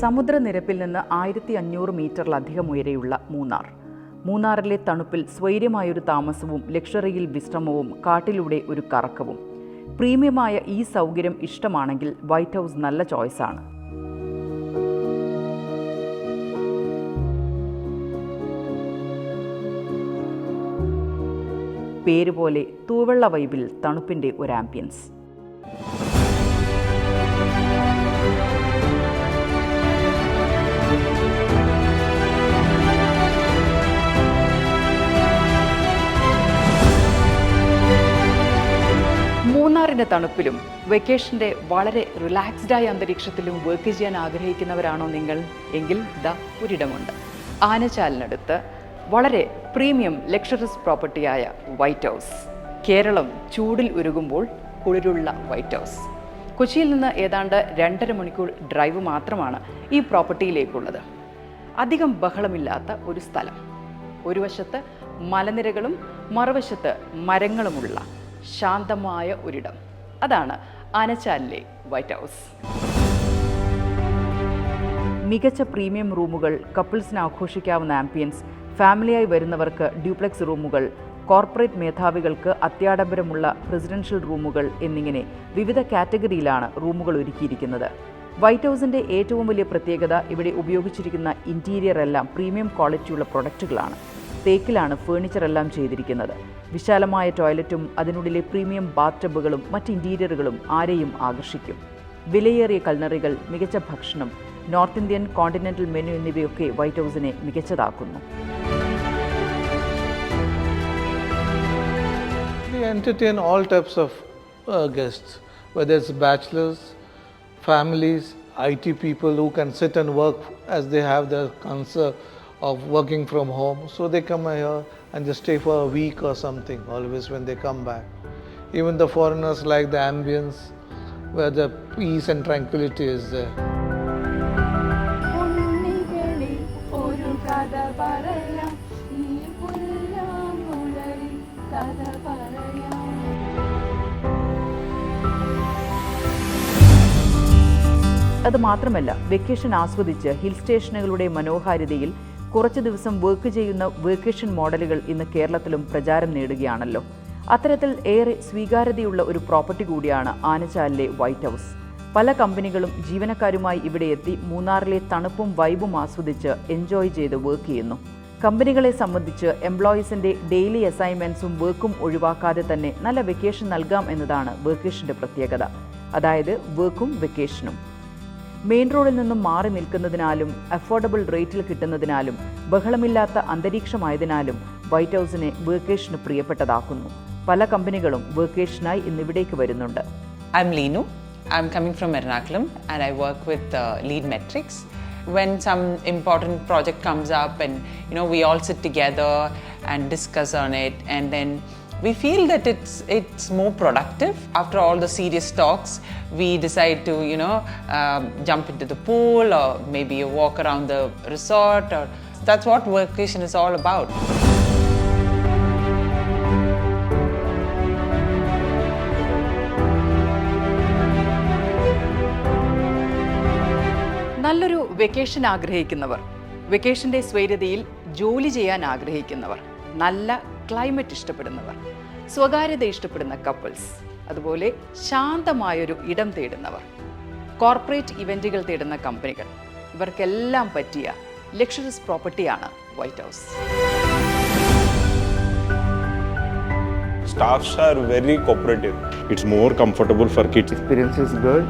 സമുദ്രനിരപ്പിൽ നിന്ന് ആയിരത്തി അഞ്ഞൂറ് മീറ്ററിലധികം ഉയരെയുള്ള മൂന്നാർ. മൂന്നാറിലെ തണുപ്പിൽ സ്വൈര്യമായൊരു താമസവും ലക്ഷറിയിൽ വിശ്രമവും കാട്ടിലൂടെ ഒരു കറക്കവും. പ്രീമിയമായ ഈ സൗകര്യം ഇഷ്ടമാണെങ്കിൽ വൈറ്റ് ഹൗസ് നല്ല ചോയ്സാണ് പേരുപോലെ തൂവെള്ള വൈബിൽ തണുപ്പിന്റെ ഒരു ആംബിയൻസ്. മൂന്നാറിന്റെ തണുപ്പിലും വെക്കേഷന്റെ വളരെ റിലാക്സ്ഡായ അന്തരീക്ഷത്തിലും വർക്ക് ചെയ്യാൻ ആഗ്രഹിക്കുന്നവരാണോ നിങ്ങൾ? എങ്കിൽ ദ ഒരിടമുണ്ട്. ആനച്ചാലിനടുത്ത് വളരെ പ്രീമിയം ലക്ഷറസ് പ്രോപ്പർട്ടിയായ വൈറ്റ് ഹൗസ് കേരളം ചൂടിൽ ഉരുകുമ്പോൾ കുളിരുള്ള വൈറ്റ് ഹൗസ് കൊച്ചിയിൽ നിന്ന് ഏതാണ്ട് രണ്ടര മണിക്കൂർ ഡ്രൈവ് മാത്രമാണ് ഈ പ്രോപ്പർട്ടിയിലേക്കുള്ളത് അധികം ബഹളമില്ലാത്ത ഒരു സ്ഥലം. ഒരു വശത്ത് മലനിരകളും മറുവശത്ത് മരങ്ങളുമുള്ള ശാന്തമായ ഒരിടം. അതാണ് ആനച്ചാലിലെ വൈറ്റ് ഹൗസ്. മികച്ച പ്രീമിയം റൂമുകൾ കപ്പിൾസിന് ആഘോഷിക്കാവുന്ന ആംബിയൻസ് ഫാമിലിയായി വരുന്നവർക്ക് ഡ്യൂപ്ലെക്സ് റൂമുകൾ കോർപ്പറേറ്റ് മേധാവികൾക്ക് അത്യാഡംബരമുള്ള പ്രസിഡൻഷ്യൽ റൂമുകൾ എന്നിങ്ങനെ വിവിധ കാറ്റഗറിയിലാണ് റൂമുകൾ ഒരുക്കിയിരിക്കുന്നത്. വൈറ്റ് ഹൗസിന്റെ ഏറ്റവും വലിയ പ്രത്യേകത ഇവിടെ ഉപയോഗിച്ചിരിക്കുന്ന ഇന്റീരിയർ എല്ലാം പ്രീമിയം ക്വാളിറ്റിയുള്ള പ്രൊഡക്റ്റുകളാണ്. തേക്കിലാണ് ഫേണിച്ചർ എല്ലാം ചെയ്തിരിക്കുന്നത്. വിശാലമായ ടോയ്ലറ്റും അതിനുള്ളിലെ പ്രീമിയം ബാത്ത് ബാത്ടബുകളും മറ്റ് ഇന്റീരിയറുകളും ആരെയും ആകർഷിക്കും. വിലയേറിയ കൽനറികൾ മികച്ച ഭക്ഷണം നോർത്ത് ഇന്ത്യൻ കോണ്ടിനെന്റൽ മെനു എന്നിവയൊക്കെ വൈറ്റ് ഹൗസിനെ മികച്ചതാക്കുന്നു. Families I T people who con set and work as they have the concern of working from home so they come here and just stay for a week or something, always when they come back. Even the foreigners like the ambience where the peace and tranquility is there. അത് മാത്രമല്ല vacation ആസ്വദിച്ച് hill സ്റ്റേഷനുകളുടെ മനോഹാരിതയിൽ കുറച്ചു ദിവസം work ചെയ്യുന്ന vacation മോഡലുകൾ ഇന്ന് കേരളത്തിലും പ്രചാരം നേടുകയാണല്ലോ. അത്തരത്തിൽ ഏറെ സ്വീകാര്യതയുള്ള ഒരു പ്രോപ്പർട്ടി കൂടിയാണ് ആനച്ചാലിലെ വൈറ്റ് ഹൗസ് പല കമ്പനികളും ജീവനക്കാരുമായി ഇവിടെ എത്തി മൂന്നാറിലെ തണുപ്പും വൈബും ആസ്വദിച്ച് എൻജോയ് ചെയ്ത് വർക്ക് ചെയ്യുന്നു. കമ്പനികളെ സംബന്ധിച്ച് എംപ്ലോയീസിന്റെ ഡെയിലി അസൈൻമെന്റ്സും വർക്കും ഒഴിവാക്കാതെ തന്നെ നല്ല വെക്കേഷൻ നൽകാം എന്നതാണ് വെക്കേഷന്റെ പ്രത്യേകത. അതായത് വർക്കും വെക്കേഷനും മെയിൻ റോഡിൽ നിന്നും മാറി നിൽക്കുന്നതിനാലും അഫോർഡബിൾ റേറ്റിൽ കിട്ടുന്നതിനാലും ബഹളമില്ലാത്ത അന്തരീക്ഷമായതിനാലും വൈറ്റ് ഹൗസിനെ വെക്കേഷന് പ്രിയപ്പെട്ടതാക്കുന്നു പല കമ്പനികളും വെക്കേഷനായി ഇന്നിവിടേക്ക് വരുന്നുണ്ട് I'm Leenu. I'm coming from Ernakulam and I work with uh, Lead Metrics. When some important project comes up and you know we all sit together and discuss on it and then we feel that it's it's more productive after all the serious talks we decide to you know um, jump into the pool or maybe a walk around the resort or that's what vacation is all about നല്ലൊരു vacation ആഗ്രഹിക്കുന്നവർ വെക്കേഷന്റെ സ്വൈര്യതയിൽ ജോലി ചെയ്യാൻ ആഗ്രഹിക്കുന്നവർ നല്ല climate ഇഷ്ടപ്പെടുന്നവർ സ്വകാര്യത ഇഷ്ടപ്പെടുന്ന കപ്പിൾസ് അതുപോലെ ശാന്തമായൊരു ഇടം തേടുന്നവർ കോർപ്പറേറ്റ് ഇവന്റുകൾ തേടുന്ന കമ്പനികൾ ഇവർക്കെല്ലാം പറ്റിയ ലക്ഷറസ് പ്രോപ്പർട്ടിയാണ് white house staffs are very cooperative it's more comfortable for kids experience is good.